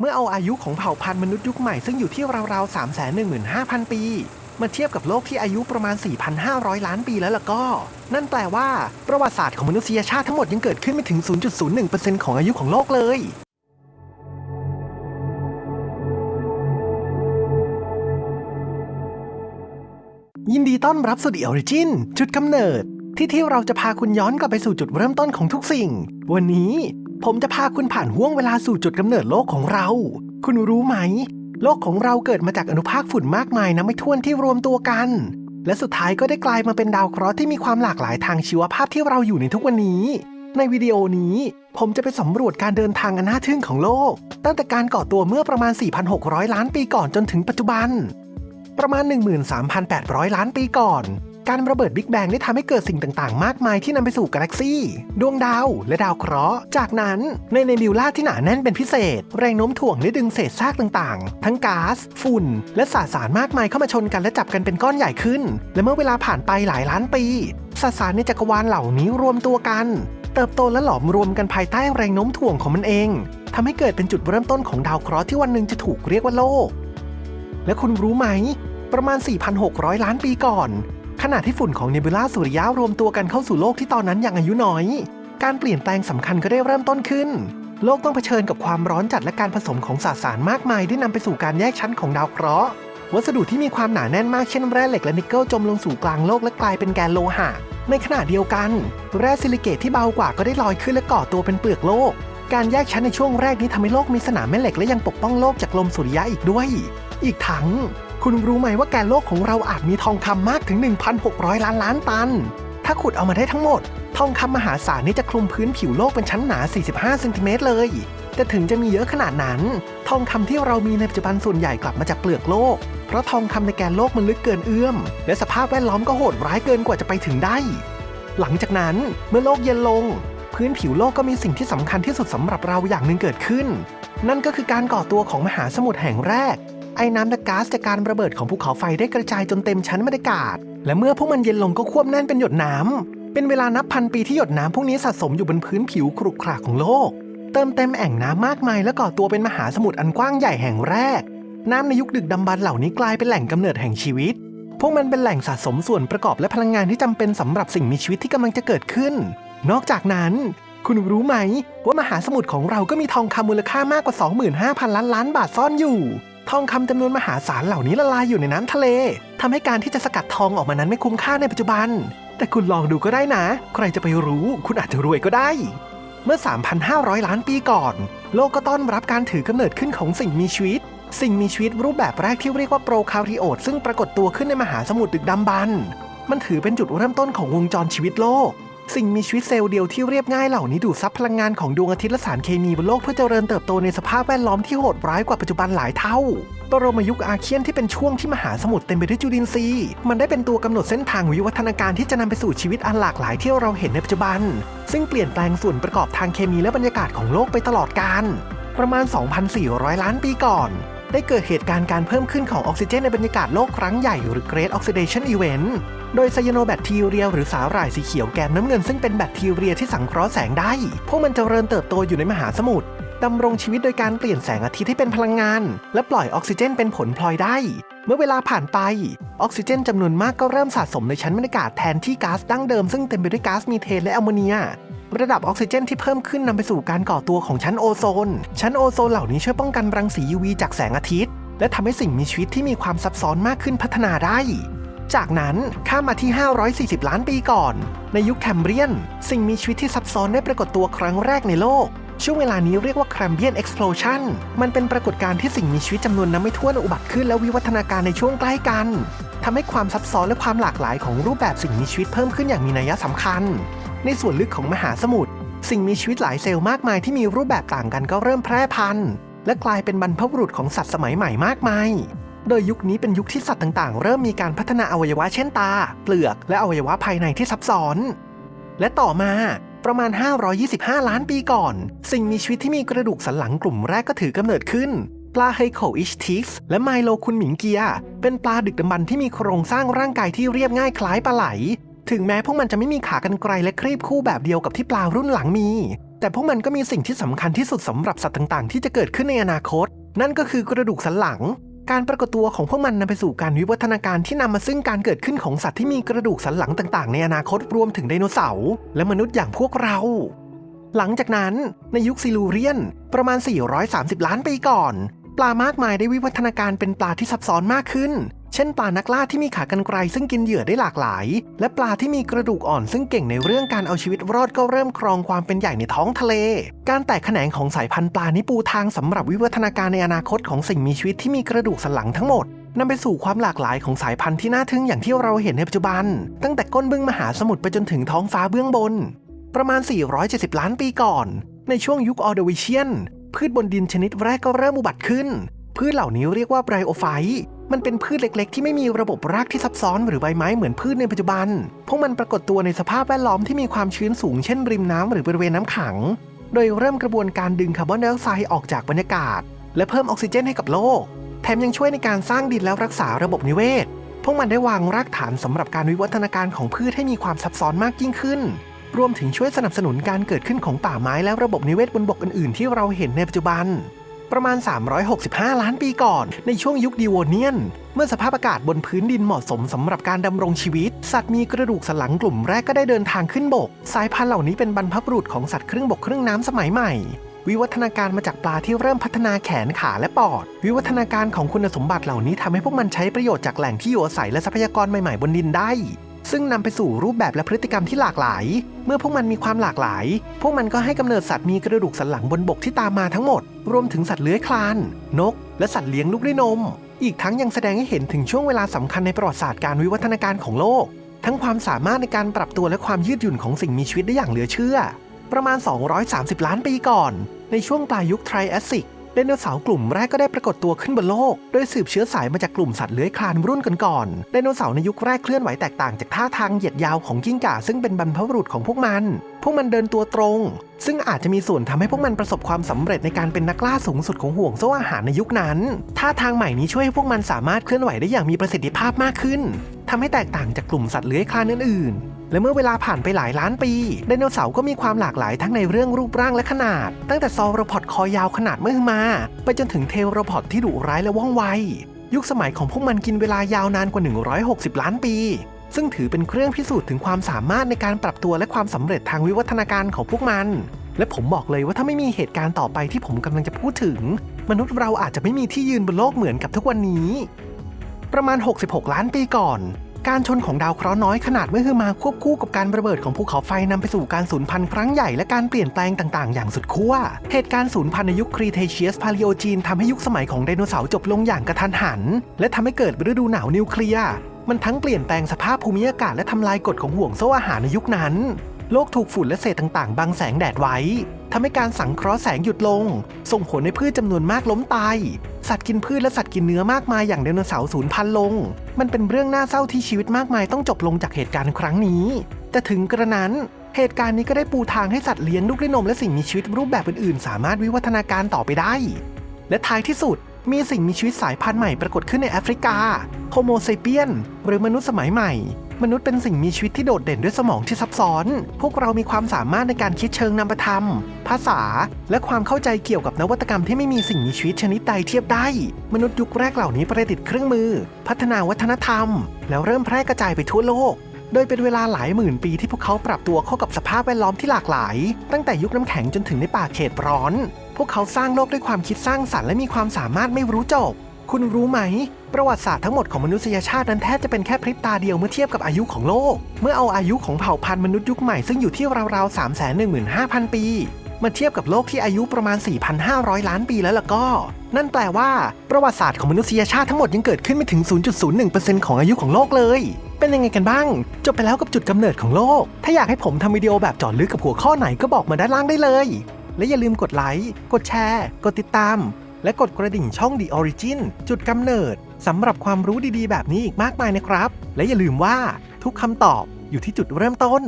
เมื่อเอาอายุของเผ่าพันธุ์มนุษย์ยุคใหม่ซึ่งอยู่ที่ราวๆ 315,000 ปี มาเทียบกับโลกที่อายุประมาณ 4,500 ล้านปีแล้วล่ะก็ นั่นแปลว่าประวัติศาสตร์ของมนุษยชาติทั้งหมดยังเกิดขึ้นไม่ถึง 0.01%ของอายุของโลกเลย ยินดีต้อนรับสู่ The Origin จุดกำเนิด ที่ที่เราจะพาคุณย้อนกลับไปสู่จุดเริ่มต้นของทุกสิ่ง วันนี้ ผมจะพาคุณผ่านห่วงเวลาสู่จุดกำเนิดโลกของเรา คุณรู้ไหม โลกของเราเกิดมาจากอนุภาคฝุ่นมากมายนับไม่ถ้วนที่รวมตัวกัน และสุดท้ายก็ได้กลายมาเป็นดาวเคราะห์ที่มีความหลากหลายทางชีวภาพที่เราอยู่ในทุกวันนี้ ในวิดีโอนี้ ผมจะไปสำรวจการเดินทางอันน่าทึ่งของโลก ตั้งแต่การก่อตัวเมื่อประมาณ 4,600 ล้านปีก่อนจนถึงปัจจุบัน ประมาณ 13,800 ล้านปีก่อน การระเบิดบิ๊กแบงได้ทำให้เกิดสิ่งต่างๆ มากมายที่นำไปสู่กาแล็กซี่ ดวงดาวและดาวเคราะห์ จากนั้นในเนบิวลาที่หนาแน่นเป็นพิเศษ แรงโน้มถ่วงได้ดึงเศษซากต่างๆ ทั้งก๊าซฝุ่น และสสารมากมายเข้ามาชนกันและจับกันเป็นก้อนใหญ่ขึ้น และเมื่อเวลาผ่านไปหลายล้านปีสสารในจักรวาลเหล่านี้รวมตัวกัน เติบโตและหลอมรวมกันภายใต้แรงโน้มถ่วงของมันเองทำให้เกิดเป็นจุดเริ่มต้นของดาวเคราะห์ที่วันหนึ่งจะถูกเรียกว่าโลก และคุณรู้ไหม ประมาณ 4,600 ล้านปีก่อน ขณะที่ฝุ่นของเนบิวลาสุริยะรวมตัวกันเข้าสู่โลกที่ตอนนั้นยังอายุน้อย การเปลี่ยนแปลงสำคัญก็ได้เริ่มต้นขึ้น โลกต้องเผชิญกับความร้อนจัดและการผสมของสสารมากมายได้นำไปสู่การแยกชั้นของดาวเคราะห์วัสดุที่มีความหนาแน่นมากเช่นแร่เหล็กและนิกเกิลจมลงสู่กลางโลกและกลายเป็นแกนโลหะ ในขณะเดียวกัน แร่ซิลิเกตที่เบากว่าก็ได้ลอยขึ้นและก่อตัวเป็นเปลือกโลก การแยกชั้นในช่วงแรกนี้ทำให้โลกมีสนามแม่เหล็กและยังปกป้องโลกจากลมสุริยะอีกด้วย อีกทั้ง คุณรู้ไหมว่าแกนโลกของเราอาจมีทองคำมากถึง 1,600 ล้านล้านตัน ถ้าขุดเอามาได้ทั้งหมด ทองคำมหาศาลนี้จะคลุมพื้นผิวโลกเป็นชั้นหนา 45เซนติเมตรเลย แต่ถึงจะมีเยอะขนาดนั้น ทองคำที่เรามีในปัจจุบันส่วนใหญ่กลับมาจากเปลือกโลก เพราะทองคำในแกนโลกมันลึกเกินเอื้อม และสภาพแวดล้อมก็โหดร้ายเกินกว่าจะไปถึงได้ หลังจากนั้นเมื่อโลกเย็นลง พื้นผิวโลกก็มีสิ่งที่สำคัญที่สุดสำหรับเราอย่างหนึ่งเกิดขึ้น นั่นก็คือการก่อตัวของมหาสมุทรแห่งแรก ไอ้น้ำและก๊าซจากการระเบิดของภูเขาไฟได้กระจายจนเต็มชั้นบรรยากาศ และเมื่อพวกมันเย็นลงก็ควบแน่นเป็นหยดน้ำ เป็นเวลานับพันปีที่หยดน้ำพวกนี้สะสมอยู่บนพื้นผิวครุขระของโลก เติมเต็มแอ่งน้ำมากมายและก่อตัวเป็นมหาสมุทรอันกว้างใหญ่แห่งแรก น้ำในยุคดึกดำบรรพ์เหล่านี้กลายเป็นแหล่งกำเนิดแห่งชีวิต พวกมันเป็นแหล่งสะสมส่วนประกอบและพลังงานที่จำเป็นสำหรับสิ่งมีชีวิตที่กำลังจะเกิดขึ้น นอกจากนั้นคุณรู้ไหม ว่ามหาสมุทรของเราก็มีทองคำมูลค่ามากกว่า 25,000 ล้านล้านบาทซ่อนอยู่ ทองคำจำนวนมหาศาลเหล่านี้ละลายอยู่ในน้ำทะเลทำให้การที่จะสกัดทองออกมานั้นไม่คุ้มค่าในปัจจุบัน แต่คุณลองดูก็ได้นะ ใครจะไปรู้ คุณอาจจะรวยก็ได้ เมื่อ 3,500 ล้านปีก่อน โลกก็ต้อนรับการถือกำเนิดขึ้นของสิ่งมีชีวิต สิ่งมีชีวิตรูปแบบแรกที่เรียกว่าโปรคาริโอตซึ่งปรากฏตัวขึ้นในมหาสมุทรดึกดำบรรมันถือเป็นจุดเริ่มต้นของวงจรชีวิตโลก สิ่งมีชีวิตเซลล์เดียวที่เรียบง่ายเหล่านี้ดูดซับพลังงานของดวงอาทิตย์และสารเคมีบนโลกเพื่อเจริญเติบโตในสภาพแวดล้อมที่โหดร้ายกว่าปัจจุบันหลายเท่าปรมายุคอาเคียนที่เป็นช่วงที่มหาสมุทรเต็มไปด้วยจุลินทรีย์ มันได้เป็นตัวกำหนดเส้นทางวิวัฒนาการที่จะนำไปสู่ชีวิตอันหลากหลายที่เราเห็นในปัจจุบัน ซึ่งเปลี่ยนแปลงส่วนประกอบทางเคมีและบรรยากาศของโลกไปตลอดกาลประมาณ 2,400 ล้านปีก่อน ได้เกิดเหตุการณ์การเพิ่มขึ้นของออกซิเจนในบรรยากาศโลกครั้งใหญ่หรือ Great Oxidation Event โดยไซยาโนแบคทีเรียหรือสาหร่ายสีเขียวแกมน้ำเงินซึ่งเป็นแบคทีเรียที่สังเคราะห์แสงได้ พวกมันเจริญเติบโตอยู่ในมหาสมุทรดำรงชีวิตโดยการเปลี่ยนแสงอาทิตย์ให้เป็นพลังงาน และปล่อยออกซิเจนเป็นผลพลอยได้ เมื่อเวลาผ่านไป ออกซิเจนจำนวนมากก็เริ่มสะสมในชั้นบรรยากาศแทนที่ก๊าซดั้งเดิมซึ่งเต็มไปด้วยก๊าซมีเทนและแอมโมเนียระดับออกซิเจนที่เพิ่มขึ้นนำไปสู่การก่อตัวของชั้นโอโซน ชั้นโอโซนเหล่านี้ช่วยป้องกันรังสี UV จากแสงอาทิตย์ และทำให้สิ่งมีชีวิตที่มีความซับซ้อนมากขึ้นพัฒนาได้ จากนั้นข้ามมาที่ 540 ล้านปีก่อน ในยุคแคมเบรียน สิ่งมีชีวิตที่ซับซ้อนได้ปรากฏตัวครั้งแรกในโลก ช่วงเวลานี้เรียกว่า Cambrian Explosion มันเป็นปรากฏการณ์ที่สิ่งมีชีวิตจำนวนนับไม่ถ้วนอุบัติขึ้นและวิวัฒนาการในช่วงใกล้กันทำให้ความซับซ้อนและความหลากหลายของรูปแบบสิ่งมีชีวิตเพิ่มขึ้นอย่างมีนัยสำคัญ ในส่วนลึกของมหาสมุทรสิ่งมีชีวิตหลายเซลล์มากมายที่มีรูปแบบต่างกันก็เริ่มแพร่พันธุ์และกลายเป็นบรรพบุรุษของสัตว์สมัยใหม่มากมาย โดยยุคนี้เป็นยุคที่สัตว์ต่างๆ เริ่มมีการพัฒนาอวัยวะเช่นตา เปลือก และอวัยวะภายในที่ซับซ้อน และต่อมาประมาณ 525 ล้านปีก่อน สิ่งมีชีวิตที่มีกระดูกสันหลังกลุ่มแรกก็ถือกำเนิดขึ้น ปลาไฮโคอิชทิกส์และไมโลคุนหมิงเกีย เป็นปลาดึกดำบรรที่มีโครงสร้างร่างกายที่เรียบง่ายคล้ายปลาไหล ถึงแม้พวกมันจะไม่มีขากรรไกรและครีบคู่แบบเดียวกับที่ปลารุ่นหลังมี แต่พวกมันก็มีสิ่งที่สำคัญที่สุดสำหรับสัตว์ต่างๆ ที่จะเกิดขึ้นในอนาคต นั่นก็คือกระดูกสันหลัง การปรากฏตัวของพวกมันนำไปสู่การวิวัฒนาการที่นำมาซึ่งการเกิดขึ้นของสัตว์ที่มีกระดูกสันหลังต่างๆ ในอนาคตรวมถึงไดโนเสาร์และมนุษย์อย่างพวกเรา หลังจากนั้นในยุคซิลูเรียน ประมาณ 430 ล้านปีก่อน ปลามากมายได้วิวัฒนาการเป็นปลาที่ซับซ้อนมากขึ้น เช่นปลานักล่าที่มีขากรรไกรซึ่งกินเหยื่อได้หลากหลาย และปลาที่มีกระดูกอ่อนซึ่งเก่งในเรื่องการเอาชีวิตรอดก็เริ่มครองความเป็นใหญ่ในท้องทะเล การแตกแขนงของสายพันธุ์ปลานี้ปูทางสำหรับวิวัฒนาการในอนาคตของสิ่งมีชีวิตที่มีกระดูกสันหลังทั้งหมดนำไปสู่ความหลากหลายของสายพันธุ์ที่น่าทึ่งอย่างที่เราเห็นในปัจจุบัน ตั้งแต่ก้นบึ้งมหาสมุทรไปจนถึงท้องฟ้าเบื้องบน ประมาณ 470 ล้านปีก่อน ในช่วงยุคออร์โดวิเชียน พืชบนดินชนิดแรกก็เริ่มอุบัติขึ้น พืชเหล่านี้เรียกว่าไบรโอไฟ มันเป็นพืชเล็ก ๆ ที่ไม่มีระบบรากที่ซับซ้อนหรือใบไม้เหมือนพืชในปัจจุบัน พวกมันปรากฏตัวในสภาพแวดล้อมที่มีความชื้นสูงเช่นริมน้ำหรือบริเวณน้ำขัง โดยเริ่มกระบวนการดึงคาร์บอนไดออกไซด์ออกจากบรรยากาศ และเพิ่มออกซิเจนให้กับโลก แถมยังช่วยในการสร้างดินแล้วรักษาระบบนิเวศ พวกมันได้วางรากฐานสำหรับการวิวัฒนาการของพืชให้มีความซับซ้อนมากยิ่งขึ้น รวมถึงช่วยสนับสนุนการเกิดขึ้นของป่าไม้และระบบนิเวศบนบกอื่นๆ ที่เราเห็นในปัจจุบัน ประมาณ 365 ล้านปีก่อน ในช่วงยุคดีโวเนียน เมื่อสภาพอากาศบนพื้นดินเหมาะสมสำหรับการดำรงชีวิต สัตว์มีกระดูกสันหลังกลุ่มแรกก็ได้เดินทางขึ้นบก สายพันธุ์เหล่านี้เป็นบรรพบุรุษของสัตว์ครึ่งบกครึ่งน้ำสมัยใหม่วิวัฒนาการมาจากปลาที่เริ่มพัฒนาแขนขาและปอด วิวัฒนาการของคุณสมบัติเหล่านี้ทำให้พวกมันใช้ประโยชน์จากแหล่งที่อยู่อาศัยและทรัพยากรใหม่ๆบนดินได้ ซึ่งนำไปสู่รูปแบบและพฤติกรรมที่หลากหลาย เมื่อพวกมันมีความหลากหลาย พวกมันก็ให้กำเนิดสัตว์มีกระดูกสันหลังบนบกที่ตามมาทั้งหมด รวมถึงสัตว์เลื้อยคลาน นก และสัตว์เลี้ยงลูกด้วยนม อีกทั้งยังแสดงให้เห็นถึงช่วงเวลาสำคัญในประวัติศาสตร์การวิวัฒนาการของโลก ทั้งความสามารถในการปรับตัวและความยืดหยุ่นของสิ่งมีชีวิตได้อย่างเหลือเชื่อ ประมาณ 230 ล้านปีก่อน ในช่วงปลายยุคไทรแอสซิก ไดโนเสาร์กลุ่มแรกก็ได้ปรากฏตัวขึ้นบนโลก โดยสืบเชื้อสายมาจากกลุ่มสัตว์เลื้อยคลานรุ่นก่อนๆไดโนเสาร์ในยุคแรกเคลื่อนไหวแตกต่างจากท่าทางเหยียดยาวของกิ้งก่าซึ่งเป็นบรรพบุรุษของพวกมัน พวกมันเดินตัวตรง ซึ่งอาจจะมีส่วนทำให้พวกมันประสบความสำเร็จในการเป็นนักล่าสูงสุดของห่วงโซ่อาหารในยุคนั้นท่าทางใหม่นี้ช่วยให้พวกมันสามารถเคลื่อนไหวได้อย่างมีประสิทธิภาพมากขึ้นทำให้แตกต่างจากกลุ่มสัตว์เลื้อยคลานอื่นๆ และเมื่อเวลาผ่านไปหลายล้านปีไดโนเสาร์ก็มีความหลากหลายทั้งในเรื่องรูปร่างและขนาด ตั้งแต่ซอโรพอดคอยาวขนาดมหึมา ไปจนถึงเทโรพอดที่ดุร้ายและว่องไว ยุคสมัยของพวกมันกินเวลายาวนานกว่า 160 ล้านปี ซึ่งถือเป็นเครื่องพิสูจน์ถึงความสามารถในการปรับตัวและความสำเร็จทางวิวัฒนาการของพวกมัน และผมบอกเลยว่าถ้าไม่มีเหตุการณ์ต่อไปที่ผมกำลังจะพูดถึง มนุษย์เราอาจจะไม่มีที่ยืนบนโลกเหมือนกับทุกวันนี้ ประมาณ 66 ล้านปีก่อน การชนของดาวเคราะห์น้อยขนาดเมื่อคือมาควบคู่กับการระเบิดของภูเขาไฟนำไปสู่การสูญพันธุ์ครั้งใหญ่และการเปลี่ยนแปลงต่างๆ อย่างสุดขั้ว เหตุการณ์สูญพันธุ์ในยุคครีเทเชียสพาลิโอจีนทำให้ยุคสมัยของไดโนเสาร์จบลงอย่างกระทันหัน และทำให้เกิดฤดูหนาวนิวเคลียร์มันทั้งเปลี่ยนแปลงสภาพภูมิอากาศและทำลายกฎของห่วงโซ่อาหารในยุคนั้น โลกถูกฝุ่นและเศษต่างๆ บังแสงแดดไว้ทำให้การสังเคราะห์แสงหยุดลง ส่งผลให้พืชจำนวนมากล้มตาย สัตว์กินพืชและสัตว์กินเนื้อมากมายอย่างไดโนเสาร์สูญพันธุ์ลง มันเป็นเรื่องน่าเศร้าที่ชีวิตมากมายต้องจบลงจากเหตุการณ์ครั้งนี้ แต่ถึงกระนั้น เหตุการณ์นี้ก็ได้ปูทางให้สัตว์เลี้ยงลูกด้วยนมและสิ่งมีชีวิตรูปแบบอื่นๆ สามารถวิวัฒนาการต่อไปได้ และท้ายที่สุดมีสิ่งมีชีวิตสายพันธุ์ใหม่ปรากฏขึ้นในแอฟริกา โฮโมเซเปียน หรือมนุษย์สมัยใหม่ มนุษย์เป็นสิ่งมีชีวิตที่โดดเด่นด้วยสมองที่ซับซ้อน พวกเรามีความสามารถในการคิดเชิงนามธรรม ภาษา และความเข้าใจเกี่ยวกับนวัตกรรมที่ไม่มีสิ่งมีชีวิตชนิดใดเทียบได้ มนุษย์ยุคแรกเหล่านี้ประดิษฐ์เครื่องมือ พัฒนาวัฒนธรรม แล้วเริ่มแพร่กระจายไปทั่วโลกโดยเป็นเวลาหลายหมื่นปีที่พวกเขาปรับตัวเข้ากับสภาพแวดล้อมที่หลากหลาย ตั้งแต่ยุคน้ำแข็งจนถึงในป่าเขตร้อน พวกเขาสร้างโลกด้วยความคิดสร้างสรรค์และมีความสามารถไม่รู้จบ คุณรู้ไหม ประวัติศาสตร์ทั้งหมดของมนุษยชาตินั้นแทบจะเป็นแค่พริบตาเดียวเมื่อเทียบกับอายุของโลก เมื่อเอาอายุของเผ่าพันธุ์มนุษย์ยุคใหม่ซึ่งอยู่ที่ราวๆ 3 1 5 0 0 0 ปี มาเทียบกับโลกที่อายุประมาณ 4,500 ล้านปีแล้วล่ะก็ นั่นแปลว่า ประวัติศาสตร์ของมนุษยชาติทั้งหมดยังเกิดขึ้นไม่ถึง 0.01%ของอายุของโลกเลย เป็นยังไงกันบ้าง จบไปแล้วกับจุดกำเนิดของโลก ถ้าอยากให้ผมทำวิดีโอแบบเจาะลึกกับหัวข้อไหนก็บอกมาด้านล่างได้เลย และอย่าลืมกดไลค์กดแชร์ กดติดตาม และกดกระดิ่งช่อง The Origin จุดกำเนิดสำหรับความรู้ดีๆ แบบนี้อีกมากมายนะครับ และอย่าลืมว่าทุกคำตอบอยู่ที่จุดเริ่มต้น